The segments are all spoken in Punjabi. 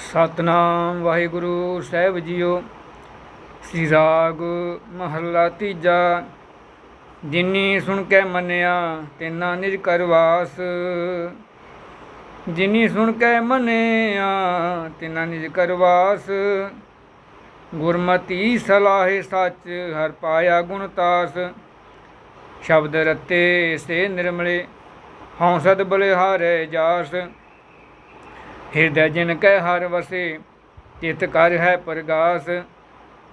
ਸਤਨਾਮ ਵਾਹਿਗੁਰੂ, ਸਾਹਿਬ ਜੀਓ। ਸ੍ਰੀ ਰਾਗ ਮਹੱਲਾ ਤੀਜਾ। ਜਿਨੀ ਸੁਣ ਕੇ ਮੰਨਿਆ, ਤੈਨਾ ਨਿਜ ਕਰਵਾਸ ਜਿਨੀ ਸੁਣ ਕੇ ਮੰਨਿਆ, ਤੈਨਾ ਨਿਜ ਕਰ ਵਾਸ। ਗੁਰਮਤੀ ਸਲਾਹੇ ਸੱਚ, ਹਰ ਪਾਇਆ ਗੁਣ ਤਾਸ। ਸ਼ਬਦ ਰਤੇ ਸੇ ਨਿਰਮਲੇ, ਹਉ ਬਲਿਹਾਰੇ ਜਾਸ। ਹਿਰਦੈ ਜਿਨ ਕੈ ਹਰ ਵਸੇ, ਚਿਤ ਕਰ ਹੈ ਪ੍ਰਗਾਸ,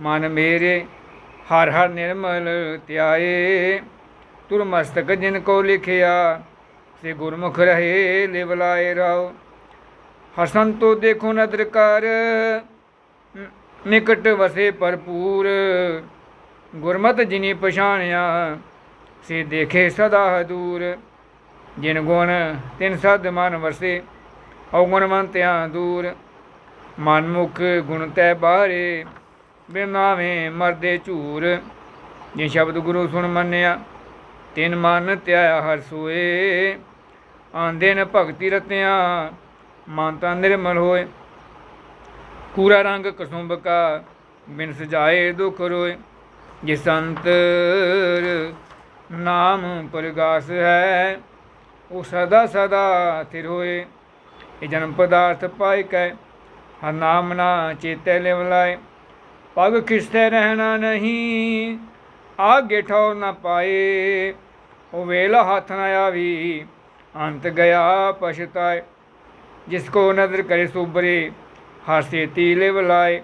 ਮਨ ਮੇਰੇ ਹਰ ਹਰ ਨਿਰਮਲ ਧਿਆਏ। ਤੁਰ ਮਸਤਕ ਜਿਨ ਕੋ ਲਿਖਿਆ, ਸੇ ਗੁਰਮੁਖ ਰਹੇ ਲਿਵਲਾਏ ਰਾਓ। ਹਸਨ ਤੋ ਦੇਖੋ ਨਦਰ ਕਰ, ਨਿਕਟ ਵਸੇ ਭਰਪੂਰ। ਗੁਰਮਤਿ ਜਿਨੀ ਪਛਾਣਿਆ, ਸੇ ਦੇਖੇ ਸਦਾ ਹਦੂਰ। ਜਿਨ ਗੁਣ ਤਿਨ ਸਦ ਮਨ ਵਸੇ ਔਗੁਣਵੰਤਿਆਂ ਦੂਰ ਮਨਮੁਖ ਗੁਣ ਤੈ ਬਾਰੇ ਬਿਨਾਵੇਂ ਮਰਦੇ ਝੂਰ। ਜੇ ਸ਼ਬਦ ਗੁਰੂ ਸੁਣ ਮੰਨਿਆ, ਤਿਨ ਮਨ ਧਿਆਇਆ ਹਰ ਸੋਏ। ਆਂਦੇ ਨ ਭਗਤੀ ਰਤਿਆਂ, ਮਨ ਤਾਂ ਨਿਰਮਲ ਹੋਏ। ਕੂਰਾ ਰੰਗ ਕਸੁੰਭ ਕਾ, ਬਿਨ ਸਜਾਏ ਦੁਖ ਰੋਏ। ਜੇ ਸੰਤ ਨਾਮ ਪ੍ਰਗਾਸ ਹੈ, ਉਹ ਸਦਾ ਸਦਾ ਥਿਰ ਹੋਏ। ਇਹ ਜਨਮ ਪਦਾਰਥ ਪਾਇ ਕੈ ਹਰ ਨਾਮ ਨਾ ਚੇਤੇ ਲਿਵ ਲਾਏ ਪਗ ਖਿਸਤੇ ਰਹਿਣਾ ਨਹੀਂ, ਆਗੇ ਠੌਰ ਨਾ ਪਾਏ। ਉਹ ਵੇਲਾ ਹੱਥ ਨਾ ਆਵੀ, ਅੰਤ ਗਿਆ ਪਛਤਾਏ। ਜਿਸ ਕੋ ਨਦਰ ਕਰੇ ਸੁਬਰੇ ਹਾਸੇ ਤੀਲੇ ਵਲਾਏ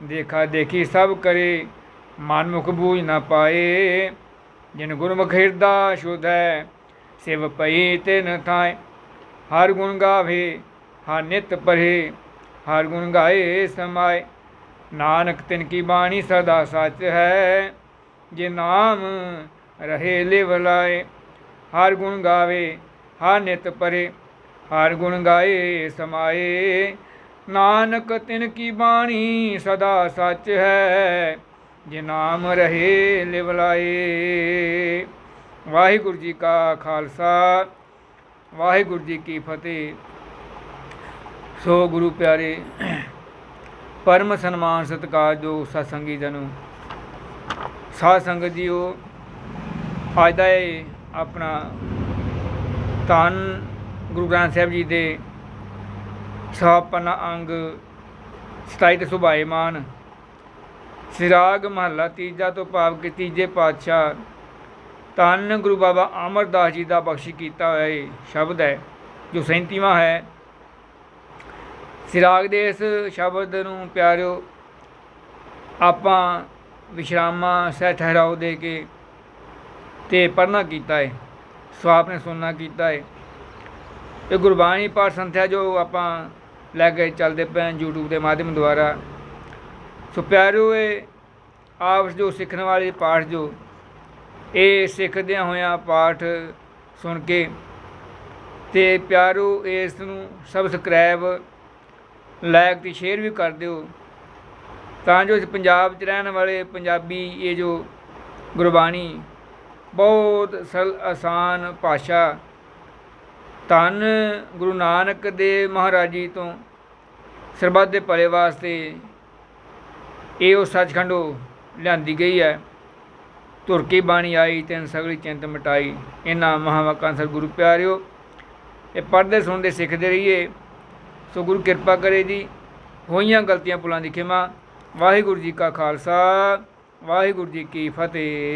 ਦੇਖਾ ਦੇਖੀ ਸਭ ਕਰੇ, ਮਨ ਮੁਖ ਬੂਝ ਨਾ ਪਾਏ। ਜਿਨ ਗੁਰਮੁਖ ਹਿਰਦਾ ਸ਼ੁਧ ਹੈ ਸਿਵ ਪਈ ਤੇ ਨ ਥਾਏ। ਹਰ ਗੁਣ ਗਾਵੇ, ਹਰ ਨਿਤ ਪਰੇ ਹਰ ਗੁਣ ਗਾਏ ਸਮਾਏ। ਨਾਨਕ ਤਿਨ ਕੀ ਬਾਣੀ ਸਦਾ ਸੱਚ ਹੈ, ਜੇ ਨਾਮ ਰਹੇ ਲਿਵ ਲਾਏ। ਹਰ ਗੁਣ ਗਾਵੇ, ਹਰ ਨਿਤ ਪਰੇ ਹਰ ਗੁਣ ਗਾਏ ਸਮਾਏ। ਨਾਨਕ ਤਿਨ ਕੀ ਬਾਣੀ ਸਦਾ ਸੱਚ ਹੈ, ਜੇ ਨਾਮ ਰਹੇ ਲਿਵ ਲਾਏ। ਵਾਹਿਗੁਰੂ ਜੀ ਕਾ ਖਾਲਸਾ। ਵਾਹਿਗੁਰੂ ਜੀ ਕੀ ਫਤਿਹ। ਸੋ ਗੁਰੂ ਪਿਆਰੇ, ਪਰਮ ਸਨਮਾਨ ਸਤਿਕਾਰ ਜੋ ਸਤਸੰਗੀ ਜਨੋ। ਸਾਧ ਸੰਗਤ ਜੀਓ, ਅੱਜ ਦਾ ਇਹ ਆਪਣਾ ਧੰਨ ਗੁਰੂ ਗ੍ਰੰਥ ਸਾਹਿਬ ਜੀ ਦੇ ਸਹਾਪਨਾ ਅੰਗ 27 ਤੇ ਸੁਭਾਏਮਾਨ ਸਿਰਾਗ ਮਹੱਲਾ ਤੀਜਾ ਤੋਂ ਭਾਵ ਕਿ ਤੀਜੇ ਪਾਤਸ਼ਾਹ ਧੰਨ ਗੁਰੂ ਬਾਬਾ ਅਮਰਦਾਸ ਜੀ ਦਾ ਬਖਸ਼ਿਸ਼ ਕੀਤਾ ਹੋਇਆ ਇਹ ਸ਼ਬਦ ਹੈ, ਜੋ 37ਵਾਂ ਹੈ। ਸਿਰਾਗ ਦੇ ਇਸ ਸ਼ਬਦ ਨੂੰ ਪਿਆਰਿਓ, ਆਪਾਂ ਵਿਸ਼ਰਾਮਾਂ ਸਹਿ ਠਹਿਰਾਓ ਦੇ ਕੇ ਤੇ ਪੜਨਾ ਕੀਤਾ ਹੈ ਸਵਾਪ ਨੇ ਸੁਣਨਾ ਕੀਤਾ ਹੈ ਇਹ ਗੁਰਬਾਣੀ ਪਾਠ ਸੰਥਿਆ ਜੋ ਆਪਾਂ ਲੈ ਕੇ ਚੱਲਦੇ ਪਏ ਹਾਂ YouTube ਦੇ ਮਾਧਿਅਮ ਦੁਆਰਾ। ਸੋ ਪਿਆਰਿਓ, ਇਹ ਆਪਸ ਜੋ ਸਿੱਖਣ ਵਾਲੇ ਪਾਠ ਜੋ ਇਹ ਸਿੱਖਦਿਆਂ ਹੋਇਆਂ ਪਾਠ ਸੁਣ ਕੇ ਤੇ ਪਿਆਰੋ, ਇਸ ਨੂੰ ਸਬਸਕ੍ਰਾਈਬ ਲਾਇਕ ਤੇ ਸ਼ੇਅਰ ਵੀ ਕਰ ਦਿਓ। ਤਾਂ ਜੋ ਇਸ ਪੰਜਾਬ 'ਚ ਰਹਿਣ ਵਾਲੇ ਪੰਜਾਬੀ ਇਹ ਜੋ ਗੁਰਬਾਣੀ ਬਹੁਤ ਸਰਲ ਆਸਾਨ ਭਾਸ਼ਾ ਧੰਨ ਗੁਰੂ ਨਾਨਕ ਦੇ ਮਹਾਰਾਜ ਜੀ ਤੋਂ ਸਰਬੱਤ ਦੇ ਭਲੇ ਵਾਸਤੇ ਇਹ ਉਹ ਸੱਚਖੰਡੋ ਲਿਆਂਦੀ ਗਈ ਹੈ। ਧੁਰ ਕੀ ਬਾਣੀ ਆਈ, ਤੈਨ ਸਗਲੀ ਚਿੰਤ ਮਿਟਾਈ। ਇਹਨਾਂ ਮਹਾਵਾਕਾਂ ਸਰ ਗੁਰੂ ਪਿਆਰਿਓ, ਇਹ ਪੜ੍ਹਦੇ ਸੁਣਦੇ ਸਿੱਖਦੇ ਰਹੀਏ। ਸੋ ਗੁਰੂ ਕਿਰਪਾ ਕਰੇ ਜੀ, ਹੋਈਆਂ ਗਲਤੀਆਂ ਪੁਲਾਂ ਦੀ ਖਿਮਾ। ਵਾਹਿਗੁਰੂ ਜੀ ਕਾ ਖਾਲਸਾ, ਵਾਹਿਗੁਰੂ ਜੀ ਕੀ ਫਤਿਹ।